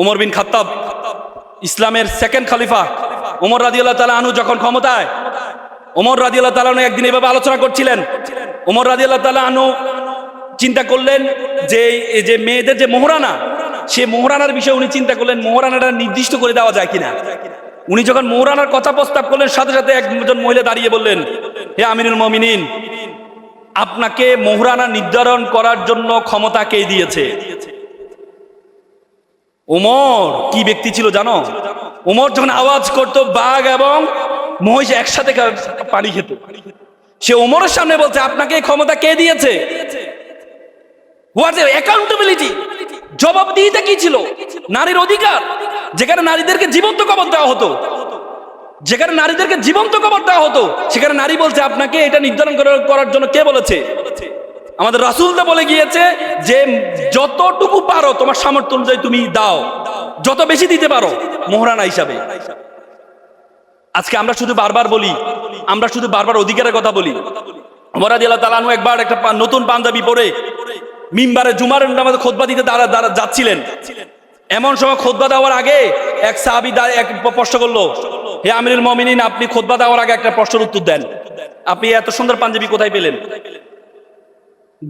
উমর বিন খাত্তাব, ইসলামের সেকেন্ড খলিফা, উমর রাদিউল্লাহ তালা আনু যখন ক্ষমতায়, উমর রাদিউল্লাহ তালা আনু একদিন এভাবে আলোচনা করছিলেন। উমর রাদিউল্লাহ তালা আনু চিন্তা করলেন যে যে মেয়েদের যে মোহরানা, সে মোহরানার বিষয়ে উনি চিন্তা করলেন, মোহরানাটা নির্দিষ্ট করে দেওয়া যায় কিনা? উনি যখন মোহরানার কথা প্রস্তাব করলেন, সাথে সাথে একজন মহিলা দাঁড়িয়ে বললেন, হে আমিনুল মমিনিন, আপনাকে মোহরানা নির্ধারণ করার জন্য ক্ষমতা কে দিয়েছে? ওমর কি ব্যক্তি ছিল জানো? ওমর যখন আওয়াজ করতো বাঘ এবং মহিষ একসাথে পানি খেত। সে ওমরের সামনে বলছে, আপনাকে ক্ষমতা কে দিয়েছে? হোয়াট অ্যাকাউন্টেবিলিটি জবাবদিহিতা কি ছিল? নারীর অধিকার। যেখানে নারীদেরকে জীবন্ত কবর দেওয়া হতো। যেখানে নারীদেরকে জীবন্ত কবর দেওয়া হতো, সেখানে নারী বলছে, আপনাকে এটা নির্ধারণ করার- করার জন্য কে বলেছে? আমাদের রাসুলটা বলে গিয়েছে যে, যতটুকু পারো, তোমার সামর্থ্য অনুযায়ী তুমি দাও। যত বেশি দিতে পারো, মোহরানা হিসাবে। আজকে আমরা শুধু বারবার বলি, আমরা শুধু বারবার অধিকারের কথা বলি। মরাদ তালানু একবার একটা নতুন পাঞ্জাবি পরে মিম্বারে জুমার নামাজে খোদবা দিতে যাচ্ছিলেন। এমন সময় খোদবা দেওয়ার আগে এক সাহাবি এক প্রশ্ন করল, হে আমিরুল মমিনিন, আপনি খোদবা দেওয়ার আগে একটা প্রশ্নের উত্তর দেন। আপনি এত সুন্দর পাঞ্জাবি কোথায় পেলেন?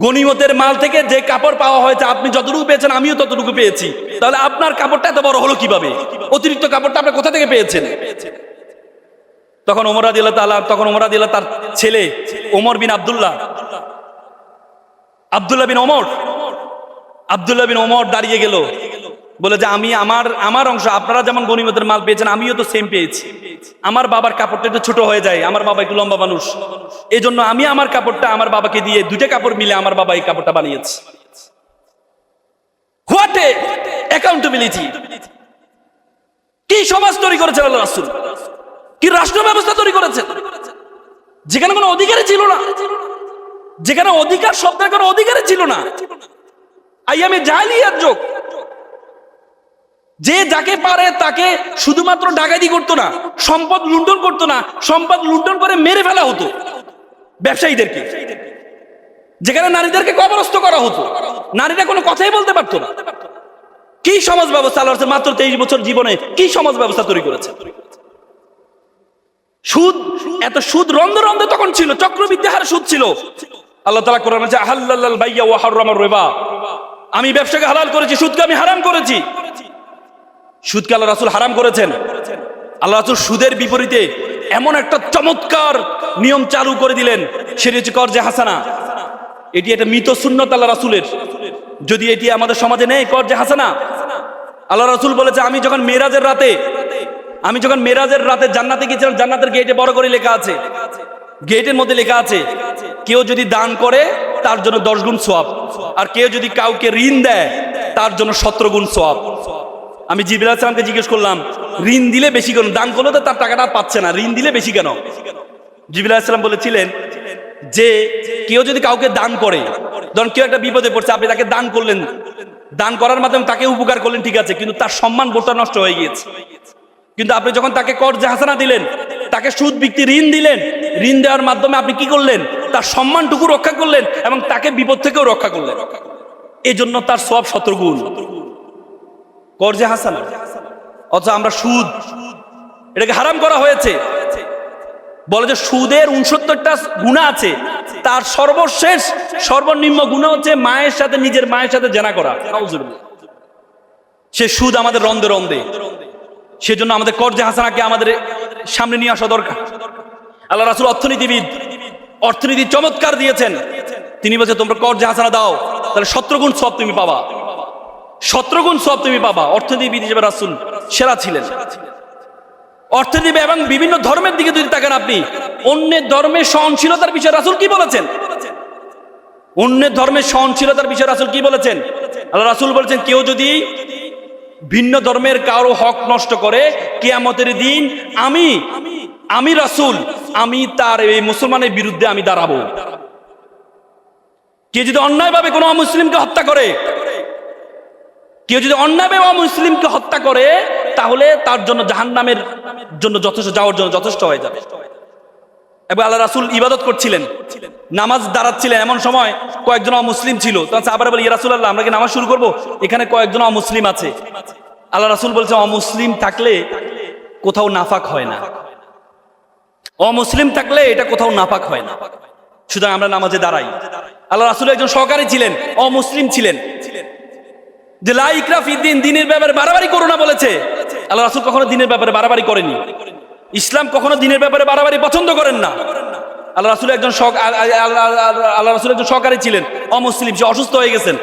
গনিমতের মাল থেকে যে কাপড় পাওয়া হয়েছে, আপনি যতটুকু পেয়েছেন, আমিও ততটুকু পেয়েছি। তাহলে আপনার কাপড়টা এত বড় হলো কীভাবে? অতিরিক্ত কাপড়টা আপনি কোথা থেকে পেয়েছেন? তখন ওমর আদিল্লা তালা তখন ওমর আদিল্লা তার ছেলে ওমর বিন আবদুল্লাহ আবদুল্লাহ বিন ওমর, আবদুল্লাহ বিন ওমর দাঁড়িয়ে গেল। বলে যে আমি আমার আমার অংশ, আপনারা যেমন গনিমতের মাল পেয়েছেন, আমিও তো সেম পেয়েছি। আমার বাবার কাপড়টা একটু ছোট হয়ে যায়, আমার বাবা একটু লম্বা মানুষ। এই জন্য আমি আমার কাপড়টা, আমার বাবাকে দিয়ে দুইটা কাপড় মিলে আমার বাবা এই কাপড়টা বানিয়েছে। হোয়াট অ্যাকাউন্টেবিলিটি কি সমাজ তৈরি রাসূল? কি রাষ্ট্র ব্যবস্থা তৈরি করেছেন যেখানে কোনো অধিকারই ছিল না। যেখানে অধিকার শব্দের কোনো অধিকারই ছিল না। আইয়ামে জাহিলিয়াত যোগ যে যাকে পারে তাকে শুধুমাত্র ডাকাতি করতো না, সম্পদ লুণ্ঠন করতো না, সম্পদ লুণ্ঠন করে মেরে ফেলা হতো ব্যবসায়ীদেরকে। যেখানে নারীদেরকে কবরস্থ করা হতো, নারীরা কোনো কথাই বলতে পারতো না। কি সমাজ ব্যবস্থা আল্লাহ মাত্র তেইশ বছর জীবনে কি সমাজ ব্যবস্থা তৈরি করেছে? সুদ, এত সুদ রন্ধ রন্ধ তখন ছিল, চক্রবৃদ্ধি হারে সুদ ছিল। আল্লাহ তালা কোরআন আছে আহাল্লাল বাইয়া ওয়া হাররামার রিবা। আমি ব্যবসাকে হালাল করেছি, সুদকে আমি হারাম করেছি। সুদকে আল্লাহ রাসুল হারাম করেছেন। আল্লাহ রাসুল সুদের বিপরীতে এমন একটা চমৎকার নিয়ম চালু করে দিলেন, সেটি হচ্ছে কর যে হাসানা। এটি একটা মৃত সুন্নত আল্লাহ রাসুলের। যদি এটি আমাদের সমাজে নেই, কর যে হাসানা। আল্লাহ রাসূল বলেছে আমি যখন মেরাজের রাতে, আমি যখন মেরাজের রাতে জান্নাতে গিয়েছিলাম, জান্নাতের গেটে বড় করে লেখা আছে। গেটের মধ্যে লেখা আছে, কেউ যদি দান করে, তার জন্য দশ গুণ সোয়াব। আর কেউ যদি কাউকে ঋণ দেয়, তার জন্য সতেরো গুণ সোয়াব। আমি জিবির সালামকে জিজ্ঞেস করলাম, ঋণ দিলে বেশি কেন? দান করলে তো তার টাকাটা পাচ্ছে না। ঋণ দিলে বেশি কেন? জিবির সালাম বলেছিলেন যে, কেউ যদি কাউকে দান করে, ধরুন কেউ একটা বিপদে পড়ছে, আপনি তাকে দান করলেন। দান করার মাধ্যমে তাকে উপকার করলেন, ঠিক আছে, কিন্তু তার সম্মান বোধটা নষ্ট হয়ে গিয়েছে। কিন্তু আপনি যখন তাকে কর হাসানা দিলেন, তাকে সুদ বিক্রি ঋণ দিলেন, ঋণ দেওয়ার মাধ্যমে আপনি কি করলেন? তার সম্মানটুকু রক্ষা করলেন এবং তাকে বিপদ থেকেও রক্ষা করলেন। এই জন্য তার সব শত্রুগুণ কর্জে হাসানা। অথচ আমরা সুদ, এটাকে হারাম করা হয়েছে। বলে যে সুদের উনসত্তরটা গুণা আছে, তার সর্বশেষ, সর্বনিম্ন গুণা হচ্ছে মায়ের সাথে, নিজের মায়ের সাথে জেনা করা। সে সুদ আমাদের রন্ধে রন্ধে। সেজন্য আমাদের কর্জে হাসানাকে আমাদের সামনে নিয়ে আসা দরকার। আল্লাহ রাসুল অর্থনীতিবিদ, অর্থনীতি চমৎকার দিয়েছেন। তিনি বলছে, তোমরা কর্জে হাসানা দাও, তাহলে সত্রগুণ সব তুমি পাবা। সত্রগুণ সব তুমি পাবা। অর্থনীতিবিদ হিসেবে রাসুল সেরা ছিলেন। অর্থনীতি এবং বিভিন্ন ধর্মের দিকে যদি তাকান আপনি, অন্যের ধর্মের সহনশীলতার বিষয়ে রাসুল কি বলেছেন? অন্যের ধর্মের সহনশীলতার বিষয়ে রাসুল কি বলেছেন? আল্লাহ রাসুল বলেছেন, কেউ যদি ভিন্ন ধর্মের কারও হক নষ্ট করে, কেয়ামতের দিন আমি আমি রাসুল, আমি তার এই মুসলমানের বিরুদ্ধে আমি দাঁড়াবো। কে যদি অন্যায়ভাবে কোনো মুসলিমকে হত্যা করে কেউ যদি অন্যায়ভাবে মুসলিমকে হত্যা করে, তাহলে তার জন্য জাহান্নামের জন্য যথেষ্ট, যাওয়ার জন্য যথেষ্ট হয়ে যাবে। এবং আল্লাহ রাসুল ইবাদত করছিলেন, নামাজ দাঁড়াচ্ছিলেন। এমন সময় কয়েকজন মুসলিম ছিল তখন আবার বলি রাসুল আল্লাহ আমরা কি নামাজ শুরু করব? এখানে কয়েকজন মুসলিম আছে। আল্লাহ রাসুল বলছে অমুসলিম থাকলে কোথাও নাফাক হয় না। অমুসলিম থাকলে এটা কোথাও নাফাক হয় না। সুতরাং আমরা নামাজে দাঁড়াই। আল্লাহ রাসুল একজন সহকারী ছিলেন, অমুসলিম ছিলেন। যে দিন, দিনের ব্যাপারে বাড়াবাড়ি করো না বলেছে। আল্লাহ রাসুল কখনো দিনের ব্যাপারে বাড়াবাড়ি করেনি। ইসলাম কখনো দিনের ব্যাপারে বাড়াবাড়ি পছন্দ করেন না। আল্লাহ রাসুল একজন আল্লাহ রাসুল একজন সহকারী ছিলেন। অমুসলিম, সে অসুস্থ হয়ে গেছেন।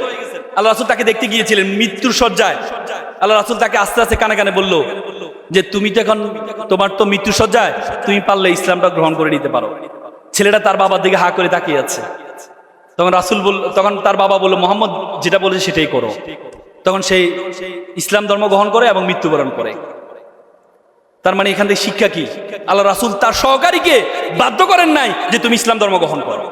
আল্লাহ রাসুল তাকে দেখতে গিয়েছিলেন মৃত্যুর শয্যায়। আল্লাহ রাসুল তাকে আস্তে আস্তে কানে কানে বলল, যে তুমি তো এখন তোমার তো মৃত্যুর শয্যায়। তুমি পারলে ইসলামটা গ্রহণ করে নিতে পারো। ছেলেটা তার বাবার দিকে হা করে তাকিয়ে আছে। তখন রাসুল বল তখন তার বাবা বলল, মোহাম্মদ, যেটা বলেছে সেটাই করো। তখন সেই ইসলাম ধর্ম গ্রহণ করে এবং মৃত্যুবরণ করে। তার মানে এখান থেকে শিক্ষা কি? আল্লাহ রাসুল তার সহকারীকে বাধ্য করেন নাই যে তুমি ইসলাম ধর্ম গ্রহণ করো।